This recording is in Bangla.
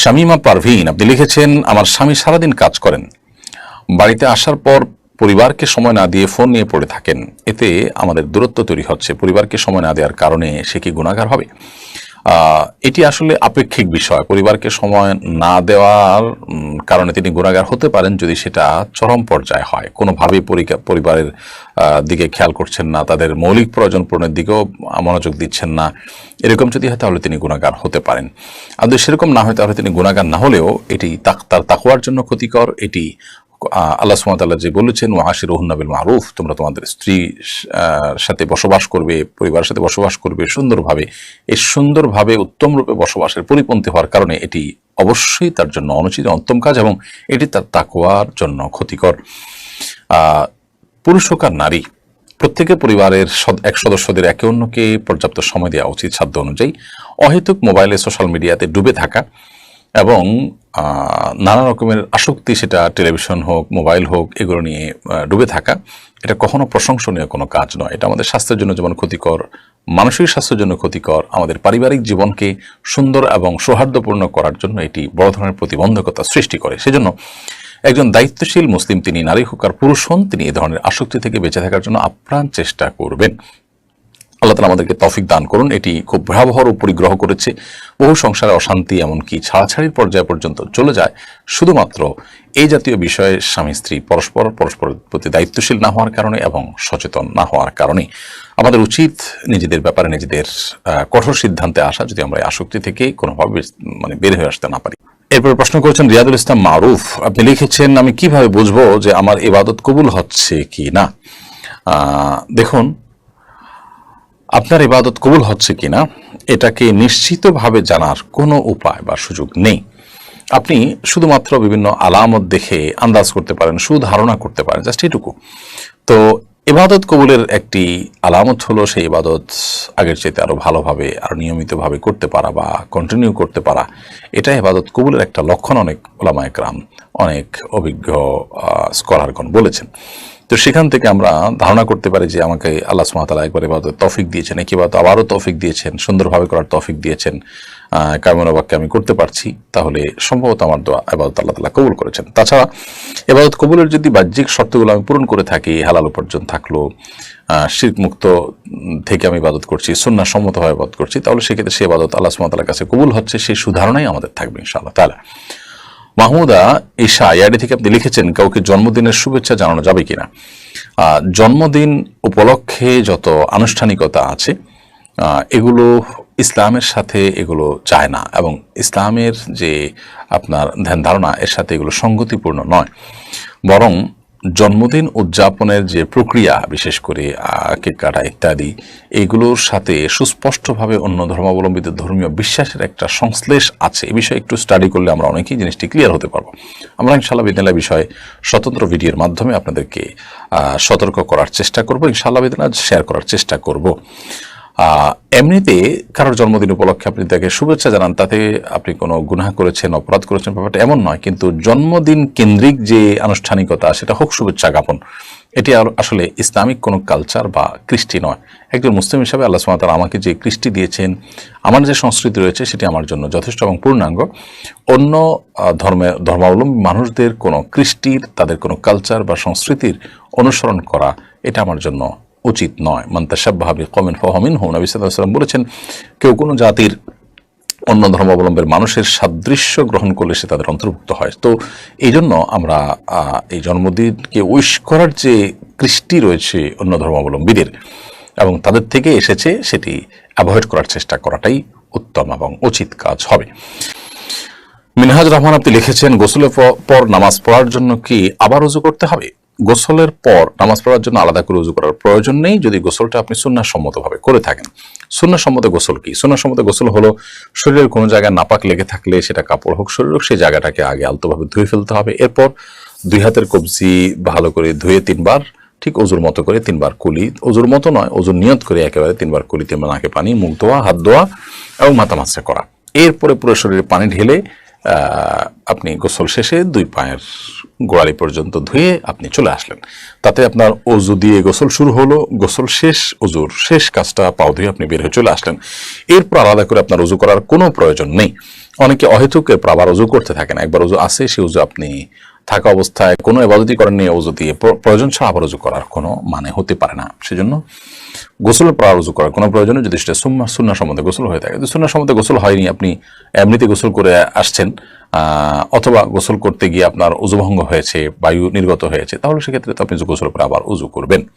শামিমা পারভিন, আপনি লিখেছেন, আমার স্বামী সারাদিন কাজ করেন। বাড়িতে আসার পর পরিবারকে সময় না দিয়ে ফোন নিয়ে পড়ে থাকেন। এতে আমাদের দূরত্ব তৈরি হচ্ছে। পরিবারকে সময় না দেওয়ার কারণে সে কি গুণাগার হবে? এটি আসলে আপেক্ষিক বিষয়। পরিবারকে সময় না দেওয়ার কারণে তিনি গুণাগার হতে পারেন যদি সেটা চরম পর্যায়ে হয়। কোনোভাবেই পরিকা- পরিবারের দিকে খেয়াল করছেন না, তাদের মৌলিক প্রয়োজন পূরণের দিকেও মনোযোগ দিচ্ছেন না। এরকম যদি হয় তাহলে তিনি গুণাগার হতে পারেন। আর যদি সেরকম না হয় তাহলে তিনি গুণাগার না হলেও এটি তার তাকুয়ার জন্য ক্ষতিকর। এটি আল্লাহ সুমতাল্লাহ যে বলেছেন ও আশির রহুন্নাবিল মারুফ তোমরা তোমাদের স্ত্রী সাথে বসবাস করবে, পরিবারের সাথে বসবাস করবে সুন্দরভাবে। এই সুন্দরভাবে উত্তম রূপে বসবাসের পরিপন্থী হওয়ার কারণে এটি অবশ্যই তার জন্য অনুচিত অন্তম কাজ এবং এটি তার তাকোয়ার জন্য ক্ষতিকর। পুরুষ হোক আর নারী, প্রত্যেকের পরিবারের এক সদস্যদের একে অন্যকে পর্যাপ্ত সময় দেওয়া উচিত সাধ্য অনুযায়ী। অহেতুক মোবাইলে, সোশ্যাল মিডিয়াতে ডুবে থাকা এবং নানা রকমের আসক্তি সেটা টেলিভিশন হোক, মোবাইল হোক, এগুলো নিয়ে ডুবে থাকা, এটা কখনো প্রশংসনীয় কোনো কাজ নয়। এটা আমাদের স্বাস্থ্যের জন্য যেমন ক্ষতিকর, মানসিক স্বাস্থ্যের জন্য ক্ষতিকর, আমাদের পারিবারিক জীবনকে সুন্দর এবং সৌহার্দ্যপূর্ণ করার জন্য এটি বড় ধরনের প্রতিবন্ধকতা সৃষ্টি করে। সেজন্য একজন দায়িত্বশীল মুসলিম, তিনি নারী হোক আর পুরুষ হন, তিনি এ ধরনের আসক্তি থেকে বেঁচে থাকার জন্য আপ্রাণ চেষ্টা করবেন। আল্লাহ তালা আমাদেরকে তফিক দান করুন। এটি খুব ভয়াবহ রূপ পরিগ্রহ করেছে। বহু সংসারে অশান্তি এমনকি ছাড়াছাড়ির পর্যায় পর্যন্ত চলে যায়। শুধুমাত্র এই জাতীয় বিষয়ে স্বামী স্ত্রী পরস্পর, পরস্পরের প্রতি দায়িত্বশীল না হওয়ার কারণে এবং সচেতন না হওয়ার কারণে। আমাদের উচিত নিজেদের ব্যাপারে নিজেদের কঠোর সিদ্ধান্তে আসা যদি আমরা আসক্তি থেকে কোনোভাবে মানে বের হয়ে আসতে না পারি। এরপর প্রশ্ন করেছেন, রিয়াদুল ইসলাম মারুফ, আপনি লিখেছেন, আমি কীভাবে বুঝব যে আমার ইবাদত কবুল হচ্ছে কি না? দেখুন আপনার ইবাদত কবুল হচ্ছে কিনা, এটাকে নিশ্চিতভাবে জানার কোনো উপায় বা সুযোগ নেই। আপনি শুধুমাত্র বিভিন্ন আলামত দেখে আন্দাজ করতে পারেন, সুধারণা করতে পারেন, জাস্ট এটুকু। তো ইবাদত কবুলের একটি আলামত হলো সেই ইবাদত আগের চাইতে আরও ভালোভাবে আরও নিয়মিতভাবে করতে পারা বা কন্টিনিউ করতে পারা। এটা ইবাদত কবুলের একটা লক্ষণ অনেক ওলামা একরাম অনেক অভিজ্ঞ স্কলারগণ বলেছেন। তো সেখান থেকে আমরা ধারণা করতে পারি যে আমাকে আল্লাহ সুমাতালা একবার এবার তফিক দিয়েছেন একেবারে আবারও তফিক দিয়েছেন, সুন্দরভাবে করার তফিক দিয়েছেন কামনা বাক্যে আমি করতে পারছি। তাহলে সম্ভবত আমার দোয়া এবাদত আল্লাহ তালা কবুল করেছেন। তাছাড়া এবাদত কবুলের যদি বাহ্যিক শর্তগুলো আমি পূরণ করে থাকি, হালাল উপার্জন থাকল শীত মুক্ত থেকে আমি ইবাদত করছি সন্না সম্মতভাবে ইবাদত করছি, তাহলে সেক্ষেত্রে সে ইবাদত আল্লাহ সুমাতালার কাছে কবুল হচ্ছে, সেই সুধারণাই আমাদের থাকবে ইনশাআল্লাহ তাহলে মাহমুদা ঈশা ইয়াডি থেকে আপনি লিখেছেন, কাউকে জন্মদিনের শুভেচ্ছা জানানো যাবে কিনা? জন্মদিন উপলক্ষে যত আনুষ্ঠানিকতা আছে এগুলো ইসলামের সাথে এগুলো চায় না এবং ইসলামের যে আপনার ধ্যান ধারণা, এর সাথে এগুলো সঙ্গতিপূর্ণ নয়। বরং জন্মদিন উদযাপনের যে প্রক্রিয়া, বিশেষ করে কেক কাটা ইত্যাদি, এগুলোর সাথে সুস্পষ্টভাবে অন্য ধর্মাবলম্বীদের ধর্মীয় বিশ্বাসের একটা সংশ্লেষ আছে। এ বিষয়ে একটু স্টাডি করলে আমরা অনেকেই জিনিসটি ক্লিয়ার হতে পারব। আমরা ইনশাল্লাহ বিদ্যালয় বিষয়ে স্বতন্ত্র ভিডিওর মাধ্যমে আপনাদেরকে সতর্ক করার চেষ্টা করব। ইনশাল্লাহ বিদ্যালয় শেয়ার করার চেষ্টা করব। এমনিতে কারোর জন্মদিন উপলক্ষে আপনি তাকে শুভেচ্ছা জানান তাতে আপনি কোনো গুনাহ করেছেন অপরাধ করেছেন ব্যাপারটা এমন নয় কিন্তু জন্মদিন কেন্দ্রিক যে আনুষ্ঠানিকতা সেটা হোক শুভেচ্ছা জ্ঞাপন এটি আসলে ইসলামিক কোনো কালচার বা কৃষ্টি নয়। একজন মুসলিম হিসাবে আল্লাহ সুমাতার আমাকে যে কৃষ্টি দিয়েছেন আমার যে সংস্কৃতি রয়েছে সেটি আমার জন্য যথেষ্ট এবং পূর্ণাঙ্গ। অন্য আহ, ধর্মের ধর্মাবলম্বী মানুষদের কোনো কৃষ্টির তাদের কোনো কালচার বা সংস্কৃতির অনুসরণ করা এটা আমার জন্য উচিত নয়। মান্তাসাবাহাবি কমেন ফহমিন হোম নবী সাল্লাম বলেছেন, কেউ কোনো জাতির অন্য ধর্মাবলম্বীর মানুষের সাদৃশ্য গ্রহণ করলে সে তাদের অন্তর্ভুক্ত হয়। তো এই জন্য আমরা এই জন্মদিনকে উইশ করার যে কৃষ্টি রয়েছে অন্য ধর্মাবলম্বীদের এবং তাদের থেকে এসেছে, সেটি অ্যাভয়েড করার চেষ্টা করাটাই উত্তম এবং উচিত কাজ হবে। মিনহাজ রহমান আপনি লিখেছেন, গোসলের পর নামাজ পড়ার জন্য কি আবার উজু করতে হবে? গোসলের পর নামাজ পড়ার জন্য আলাদা করে উজু করার প্রয়োজন নেই, যদি গোসলটা আপনি সুন্নাসম্মতভাবে করে থাকেন। সুন্নাসম্মত গোসল কি? সুন্নাসম্মত গোসল হলো শরীরের কোনো জায়গায় নাপাক লেগে থাকলে সেটা কাপড় হোক, শরীর হোক, সেই জায়গাটাকে আগে আলতোভাবে ধুয়ে ফেলতে হবে। এরপর দুই হাতের কবজি ভালো করে ধুয়ে তিনবার, ঠিক অজুর মতো করে তিনবার কুলি অজুর মতো নয় অজুর নিয়ত করে একেবারে তিনবার কুলি তিনবার নাকে পানি, মুখ ধোয়া, হাত ধোয়া এবং মাথা মাছরা করা। এরপরে পুরো শরীরে পানি ঢেলে আপনি গোসল শেষে দুই পায়ের গোড়ালি পর্যন্ত ধুয়ে আপনি চলে আসলেন। তাতে আপনার অজু দিয়ে গোসল শুরু হলো। গোসল শেষ, অজুর শেষ কাজটা পাও ধুয়ে আপনি বের হয়ে চলে আসলেন। এরপর আলাদা করে আপনার অজু করার কোনো প্রয়োজন নেই। অনেকে অহেতুক এরপর আবার উজু করতে থাকেন একবার উজু আসে সে উজু আপনি থাকা অবস্থায় কোনো এবাদতি করেন নিয়ে অজু দিয়ে। প্র- প্রয়োজন ছাড়া আবার উজু করার কোনো মানে হতে পারে না। সেজন্য গোসল পড়া উজু করার কোনো প্রয়োজনে যদি সেটা সুন্না সুন্না সম্বন্ধে গোসল হয়ে থাকে। সুন্না সম্বন্ধে গোসল হয়নি, আপনি এমনিতে গোসল করে আসছেন অথবা গোসল করতে গিয়ে আপনার উজুভঙ্গ হয়েছে, বায়ু নির্গত হয়েছে, তাহলে সেক্ষেত্রে তো আপনি গোসল করে আবার উজু করবেন।